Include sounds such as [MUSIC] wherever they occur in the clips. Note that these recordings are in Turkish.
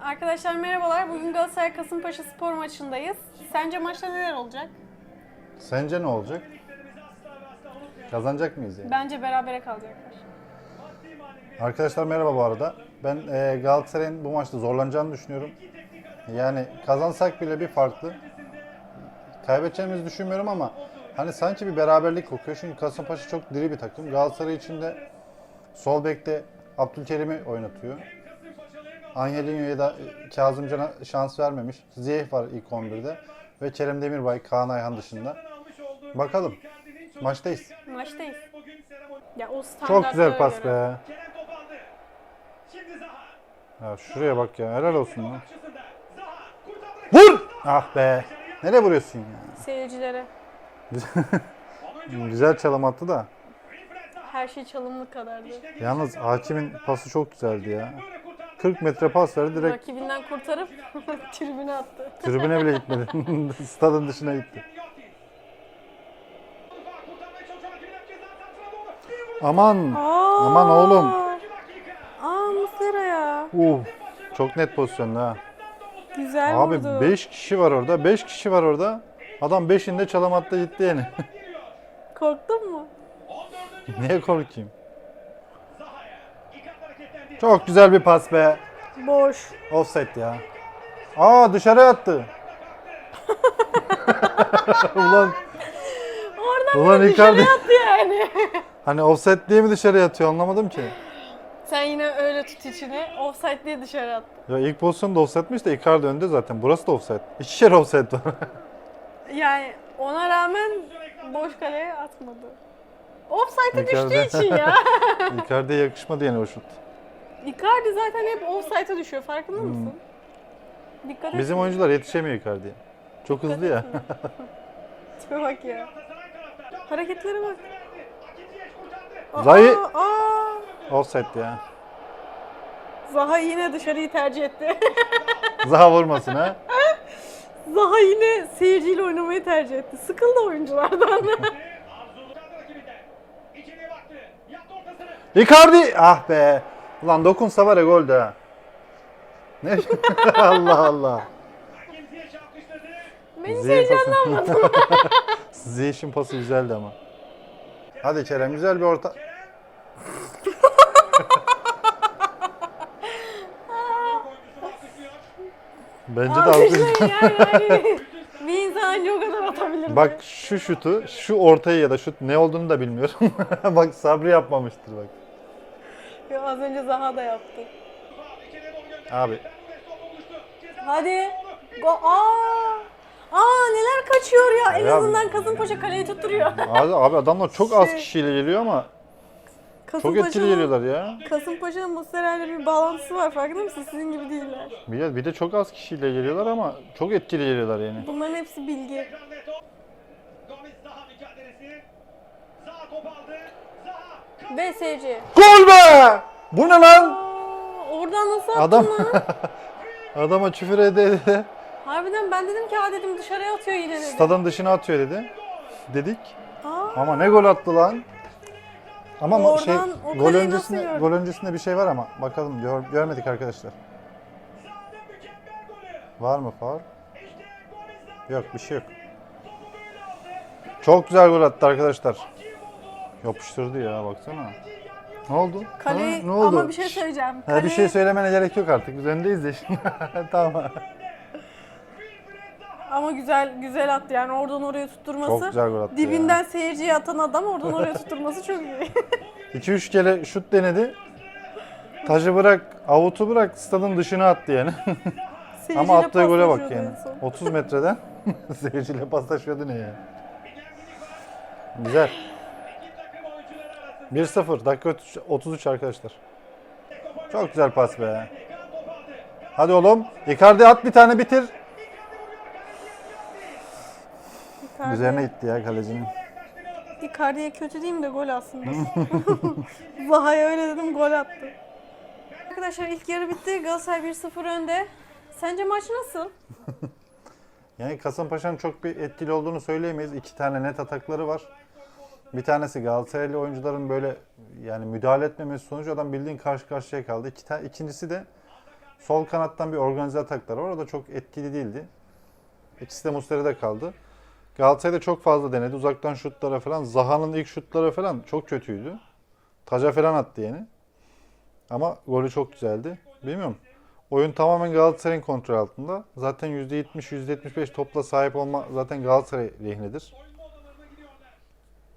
Arkadaşlar merhabalar. Bugün Galatasaray Kasımpaşa spor maçındayız. Sence maçta neler olacak? Sence ne olacak? Kazanacak mıyız yani? Bence berabere kalacaklar. Arkadaşlar merhaba bu arada. Ben e, Galatasaray'ın bu maçta zorlanacağını düşünüyorum. Yani kazansak bile bir farklı. Kaybedeceğimizi düşünmüyorum ama hani sanki bir beraberlik kokuyor. Çünkü Kasımpaşa çok diri bir takım. Galatasaray için de sol bekte Abdülkerim'i oynatıyor. Angelinho'ya da e, Kazımcan'a şans vermemiş. Ziyeh var ilk 11'de. Ve Kerem Demirbay, Kaan Ayhan dışında. Bakalım. Maçtayız. Maçtayız. Ya o Çok güzel pas be. Ya şuraya bak ya. Helal olsun lan. Vur! Ah be. Nereye vuruyorsun ya? Seyircilere. [LAUGHS] Güzel çalım attı da. Her şey çalımlık kadardı. Yalnız hakimin pası çok güzeldi ya. 40 metre pas verdi direkt Rakibinden kurtarıp [LAUGHS] tribüne attı. tribüne bile gitmedi. [LAUGHS] Stadın dışına gitti. Aman. Aa, Aman oğlum. Aa Muslera ya. Uf. Çok net pozisyonda ha. Güzel Abi vurdu. 5 kişi var orada. 5 kişi var orada. Adam 5'inde çalım attı gitti yani. Korktun mu? [LAUGHS] Niye korkayım? Çok güzel bir pas be. Boş. Offset ya. Aa dışarı attı. [LAUGHS] Ulan Oradan Ulan dışarı Icardi. attı yani. [LAUGHS] hani offset diye mi dışarı atıyor anlamadım ki. Sen yine öyle tut içine. Offside diye dışarı attı. Ya ilk pozisyonda offsetmiş de Icardi önde zaten. Burası da offset. İki kere offset var. [LAUGHS] Yani ona rağmen boş kaleye atmadı. Offside'e Icardi. düştüğü için ya. Icardi'ye yakışmadı yani o şut. Icardi zaten hep offside'e düşüyor farkında mısın? Dikkat et. Bizim oyuncular yetişemiyor Icardi'ye. Çok hızlı ya. [LAUGHS] Tipe bak ya. Hareketlere bak. Aa, Zahi- Aa, offset ya. Zaha yine dışarıyı tercih etti. [LAUGHS] Zaha vurmasın ha. Zaha yine seyirciyle oynamayı tercih etti. Sıkıldı oyunculardan. [LAUGHS] Icardi! Ah be. Ulan dokunsa var ya gol de. Ne? [LAUGHS] Allah Allah. Beni Ziyeh heyecanlanmadım. [LAUGHS] Ziyech'in pası güzeldi ama. Hadi Kerem güzel bir orta. [LAUGHS] Bence de alkış. Alkışlayın yani. yani. Bir insan anca o kadar atabilir. Bak şu şutu, şu ortayı ya da şut ne olduğunu da bilmiyorum. bak Sabri yapmamıştır bak. Ya az önce Zaha da yaptı. Abi Hadi. Go Aa! Aa neler kaçıyor ya. En Ya- azından Kasımpaşa kaleyi tutturuyor. [LAUGHS] abi, abi adamlar çok az Şey- kişiyle geliyor ama çok Kasımpaşa'nın- etkili geliyorlar ya. Kasımpaşa'nın Muslera ile bir bağlantısı var. Farkında mısın? Sizin gibi değiller. Bir de, bir de çok az kişiyle geliyorlar ama çok etkili geliyorlar yani. Bunların hepsi bilgi. Seyirci. Gol be! Bu ne lan? Aa, oradan nasıl attın Adam lan? [LAUGHS] adama küfür ede ede Harbiden ben dedim ki ha dedim dışarıya atıyor yine dedim. stadın dışına atıyor dedi. Dedik. Aa, Ama ne gol attı lan? Ama Oradan şey o gol kaleyi öncesinde gol öncesinde bir şey var ama bakalım gör, görmedik arkadaşlar. Var mı faul? Yok bir şey yok. Çok güzel gol attı arkadaşlar. Yapıştırdı ya baksana. Ne oldu? kale Ha, ne oldu? ama bir şey söyleyeceğim. Ha, bir şey söylemene gerek yok artık. Biz öndeyiz de şimdi. [LAUGHS] tamam. Ama güzel güzel attı yani oradan oraya tutturması. Çok güzel gol attı Dibinden seyirciye atan adam oradan oraya tutturması çok iyi. [LAUGHS] 2-3 kere şut denedi. Taşı bırak, avutu bırak, stadın dışına attı yani. [LAUGHS] Seyirciyle Ama attığı gole bak paslaşıyordu yani. en son. 30 metreden seyirciyle paslaşıyordu ne ya. Güzel. 1-0 dakika 33 arkadaşlar. Çok güzel pas be. Hadi oğlum. Icardi at bir tane bitir. Icardi- Üzerine gitti ya kalecinin. Icardi'ye kötü diyeyim de gol aslında. [LAUGHS] Zaha'ya öyle dedim gol attı. Arkadaşlar ilk yarı bitti. Galatasaray 1-0 önde. Sence maç nasıl? [LAUGHS] Yani Kasımpaşa'nın çok bir etkili olduğunu söyleyemeyiz. İki tane net atakları var. Bir tanesi Galatasaraylı oyuncuların böyle yani müdahale etmemesi sonucu adam bildiğin karşı karşıya kaldı. İki ta- ikincisi de Sol kanattan bir organize ataklar var. O da çok etkili değildi. İkisi de Muslera'da kaldı. Galatasaray'da çok fazla denedi. Uzaktan şutlara falan. Zaha'nın ilk şutları falan çok kötüydü. Taca falan attı yeni. Ama golü çok güzeldi. Bilmiyorum. Oyun tamamen Galatasaray'ın kontrol altında. Zaten %70, %75 topla sahip olma zaten Galatasaray lehinedir.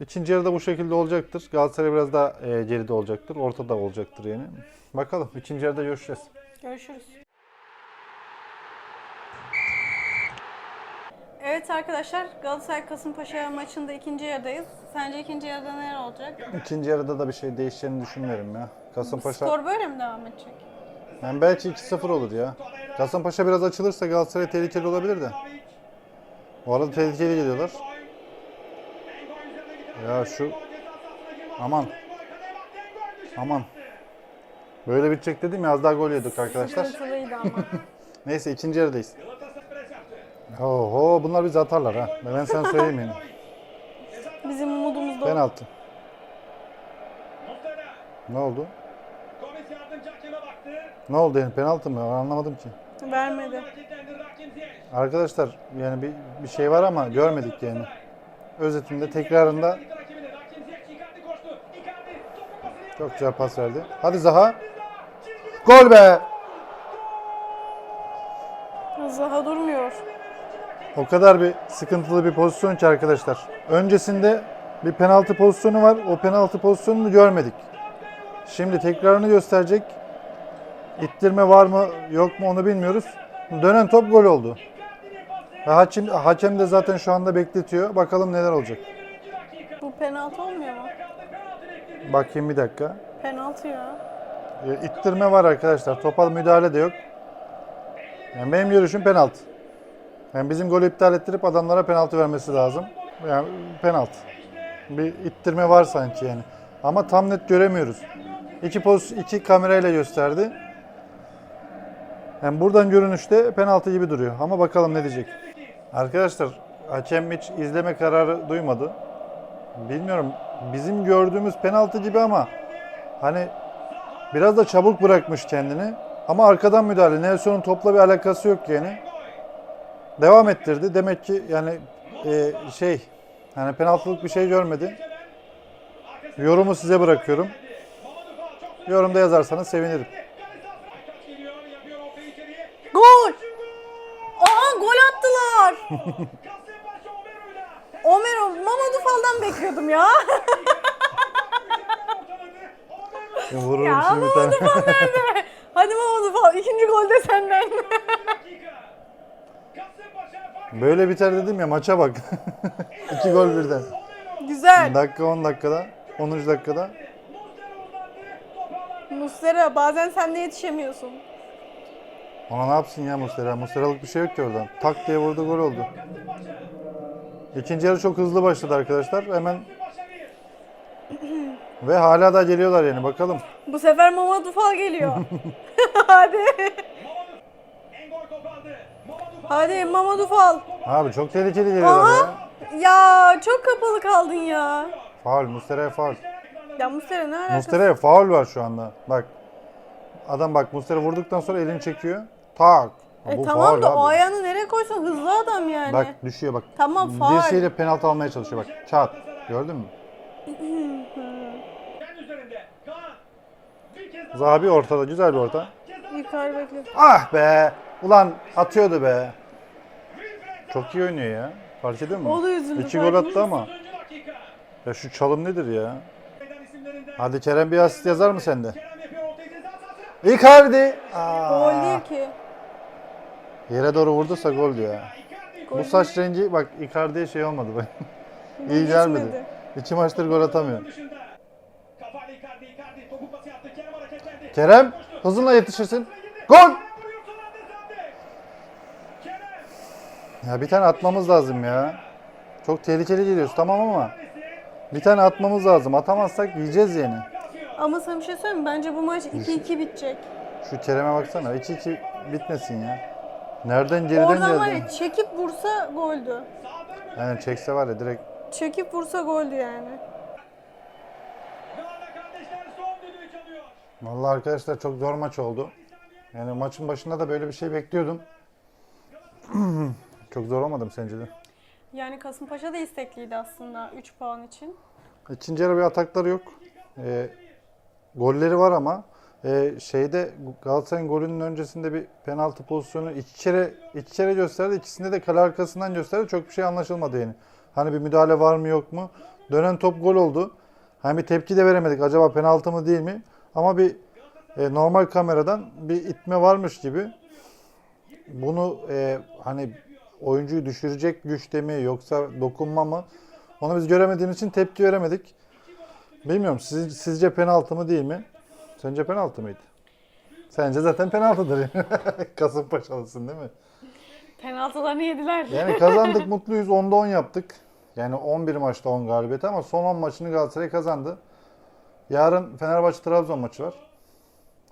İkinci yarıda bu şekilde olacaktır. Galatasaray biraz daha e, geride olacaktır. Ortada olacaktır yani. Bakalım ikinci yarıda görüşeceğiz. Görüşürüz. Evet arkadaşlar Galatasaray Kasımpaşa maçında ikinci yarıdayız. Sence ikinci yarıda neler olacak? İkinci yarıda da bir şey değişeceğini düşünmüyorum ya. Kasımpaşa Skor böyle mi devam edecek? yani belki 2-0 olur ya. Kasımpaşa biraz açılırsa Galatasaray tehlikeli olabilir de. Bu arada tehlikeli geliyorlar. Ya şu aman aman. Böyle bitecek dedim ya az daha gol yedik arkadaşlar. [LAUGHS] Neyse ikinci yarıdayız. Oho bunlar bizi atarlar ha. Ben sana söyleyeyim yani. Bizim umudumuz da. Penaltı. Ne oldu? Ne oldu yani penaltı mı? Anlamadım ki. Vermedi. Arkadaşlar yani bir, bir şey var ama görmedik yani. Özetinde tekrarında çok güzel pas verdi. Hadi Zaha. Gol be! Zaha durmuyor. O kadar bir sıkıntılı bir pozisyon ki arkadaşlar. Öncesinde bir penaltı pozisyonu var. O penaltı pozisyonunu görmedik. Şimdi tekrarını gösterecek. İttirme var mı yok mu onu bilmiyoruz. Dönen top gol oldu. Hakem, hakem de zaten şu anda bekletiyor. Bakalım neler olacak. Bu penaltı olmuyor mu? Bakayım bir dakika. Penaltı ya. E, İttirme var arkadaşlar. Topa müdahale de yok. Yani benim görüşüm penaltı. Yani bizim golü iptal ettirip adamlara penaltı vermesi lazım. Yani penaltı. Bir ittirme var sanki yani. Ama tam net göremiyoruz. İki poz iki kamerayla gösterdi. Yani buradan görünüşte penaltı gibi duruyor. Ama bakalım ne diyecek. Arkadaşlar hakem hiç izleme kararı duymadı. Bilmiyorum. Bizim gördüğümüz penaltı gibi ama hani Biraz da çabuk bırakmış kendini. Ama arkadan müdahale. Nelson'un topla bir alakası yok yani. Devam ettirdi. Demek ki yani e, şey yani penaltılık bir şey görmedi. Yorumu size bırakıyorum. Yorumda yazarsanız sevinirim. Gol! Aa gol attılar. Omero Mamadou Fal'dan bekliyordum ya. Vururum ya şimdi bir tane. Mamadou Fal nerede? Hadi Mamadou Fal ikinci gol de senden. Böyle biter dedim ya maça bak. [LAUGHS] İki gol birden. Güzel. Dakika 10 dakikada. 10. dakikada. Muslera bazen sen de yetişemiyorsun. Ona ne yapsın ya Muslera? Muslera'lık bir şey yok ki oradan. Tak diye vurdu gol oldu. İkinci yarı çok hızlı başladı arkadaşlar. Hemen [CLEARS THROAT] ve hala da geliyorlar yani bakalım. Bu sefer Mamadou Fal geliyor. [LAUGHS] Hadi. Hadi Mamadou Fal. Abi çok tehlikeli geliyorlar ya. Aha. Ya çok kapalı kaldın ya. Faul, Muslera'ya faul. Ya Muslera ne alakası? Muslera'ya faul var şu anda. Bak. Adam bak Muslera vurduktan sonra elini çekiyor. Tak. E Bu tamam da abi. o ayağını nereye koysan hızlı adam yani. Bak düşüyor bak. Tamam, faul. Dirseğiyle penaltı almaya çalışıyor bak. Çat. Gördün mü? [LAUGHS] Zabi ortada. Güzel bir orta. Yukarı bekliyor. Ah be. Ulan atıyordu be. Çok iyi oynuyor ya. Fark ediyor musun? O da üzüldü, İki fark gol attı ama. Ya şu çalım nedir ya? Hadi Kerem bir asist yazar mı sende? Icardi. Aa, Gol değil ki. Yere doğru vurduysa gol diyor ya. Gol Bu saç rengi bak Icardi'ye şey olmadı bak. İyi gelmedi. İki maçtır gol atamıyor. Kerem hızınla yetişirsin. Gol! Ya bir tane atmamız lazım ya. Çok tehlikeli geliyoruz tamam ama bir tane atmamız lazım. Atamazsak yiyeceğiz yani. Ama sana bir şey söyleyeyim mi? Bence bu maç 2-2 bitecek. Şu Kerem'e baksana. 2-2 bitmesin ya. Nereden geriden Oradan var geldi? ya çekip vursa goldü. Yani çekse var ya direkt Çekip vursa goldü yani. Vallahi arkadaşlar çok zor maç oldu. Yani maçın başında da böyle bir şey bekliyordum. [CLEARS THROAT] Çok zor olmadı mı sence de? Yani Kasımpaşa da istekliydi aslında 3 puan için. İkinci yarı bir atakları yok. Ee, golleri var ama e, şeyde Galatasaray'ın golünün öncesinde bir penaltı pozisyonu iç içeri, iç içeri gösterdi. İkisinde de kale arkasından gösterdi. Çok bir şey anlaşılmadı yani. Hani bir müdahale var mı yok mu? Dönen top gol oldu. Hani bir tepki de veremedik. Acaba penaltı mı değil mi? Ama bir e, normal kameradan bir itme varmış gibi. Bunu e, hani oyuncuyu düşürecek güçte mi yoksa dokunma mı? Onu biz göremediğimiz için tepki veremedik. Bilmiyorum siz, sizce penaltı mı değil mi? Sence penaltı mıydı? Sence zaten penaltıdır. [LAUGHS] Kasımpaşalısın değil mi? Penaltılarını yediler. Yani kazandık [LAUGHS] mutluyuz. 10'da 10 yaptık. Yani 11 maçta 10 galibiyet ama son 10 maçını Galatasaray kazandı. Yarın Fenerbahçe Trabzon maçı var.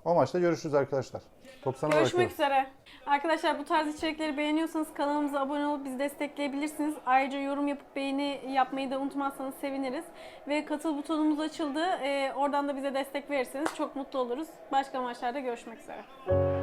O maçta görüşürüz arkadaşlar. Top sana Görüşmek bırakıyorum. üzere. Arkadaşlar bu tarz içerikleri beğeniyorsanız kanalımıza abone olup bizi destekleyebilirsiniz. Ayrıca yorum yapıp beğeni yapmayı da unutmazsanız seviniriz. Ve katıl butonumuz açıldı. Ee, oradan da bize destek verirseniz çok mutlu oluruz. Başka maçlarda görüşmek üzere.